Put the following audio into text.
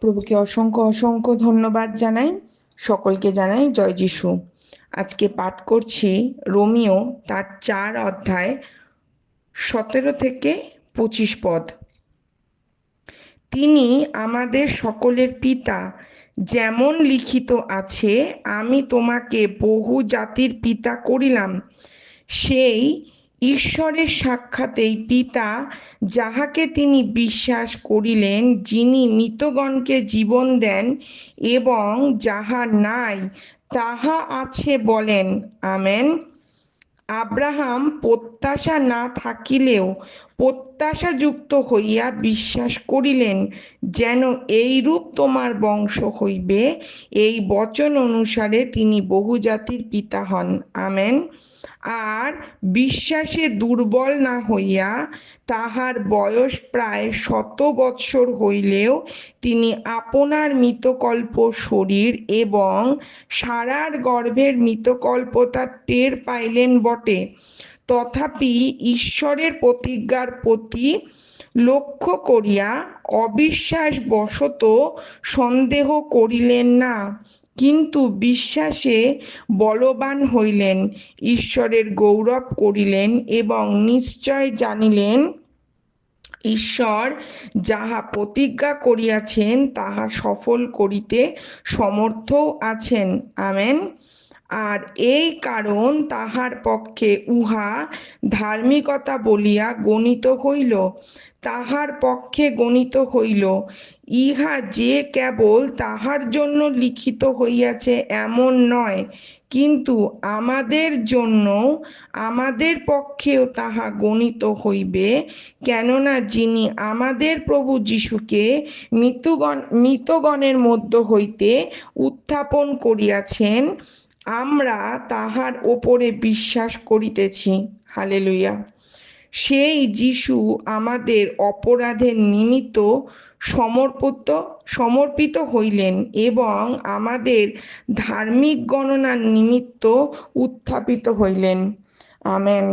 প্রভুকে অসংখ্য অসংখ্য ধন্যবাদ জানাই, সকলকে জানাই জয় যিশু। আজকে পাঠ করছি রোমিও তার চার অধ্যায় সতেরো থেকে পঁচিশ পদ। তিনি আমাদের সকলের পিতা, যেমন লিখিত আছে, আমি তোমাকে বহু জাতির পিতা করিলাম। সেই ঈশ্বরের সাক্ষাতেই পিতা, যাহাকে তিনি বিশ্বাস করিলেন, যিনি মৃতগণকে জীবন দেন এবং যাহা নাই, তাহা আছে বলেন। আমেন। আব্রাহাম প্রত্যাশা না থাকিলেও প্রত্যাশাযুক্ত হইয়া বিশ্বাস করিলেন, যেন এইরূপ তোমার বংশ হইবে। এই বচন অনুসারে তিনি বহু জাতির পিতা হন। আমেন। আর বিশ্বাসে দুর্বল না হইয়া তাহার বয়স প্রায় শত বৎসর হইলেও তিনি আপনার মৃতকল্প শরীর এবং সারার গর্ভের মৃতকল্পতা টের পাইলেন বটে। তথাপি ঈশ্বরের প্রতিজ্ঞার প্রতি লক্ষ্য করিয়া অবিশ্বাস বশত সন্দেহ করিলেন না। কিন্তু বিশ্বাসে বলবান হইলেন, ঈশ্বরের গৌরব করিলেন এবং নিশ্চয় জানিলেন, ঈশ্বর যাহা প্রতিজ্ঞা করিয়াছেন, তাহা সফল করিতে সমর্থ আছেন। আমেন। আর এই কারণ তাহার পক্ষে উহা ধার্মিকতা বলিয়া গণিত হইল। তাহার পক্ষে গণিত হইল। ইহা যে কেবল তাহার জন্য লিখিত হইয়াছে এমন নয়, কিন্তু আমাদের জন্য, আমাদের পক্ষেও তাহা গণিত হইবে, কেননা যিনি আমাদের প্রভু যিশুকে মৃত্যুগণ, মৃতগণের মধ্য হইতে উত্থাপন করিয়াছেন আমরা তাহার ওপরে বিশ্বাস করিতেছি। হালে লুইয়া সেই যিশু আমাদের অপরাধের নিমিত্ত সমর্পিত সমর্পিত হইলেন এবং আমাদের ধার্মিক গণনার নিমিত্ত উত্থাপিত হইলেন। আমেন।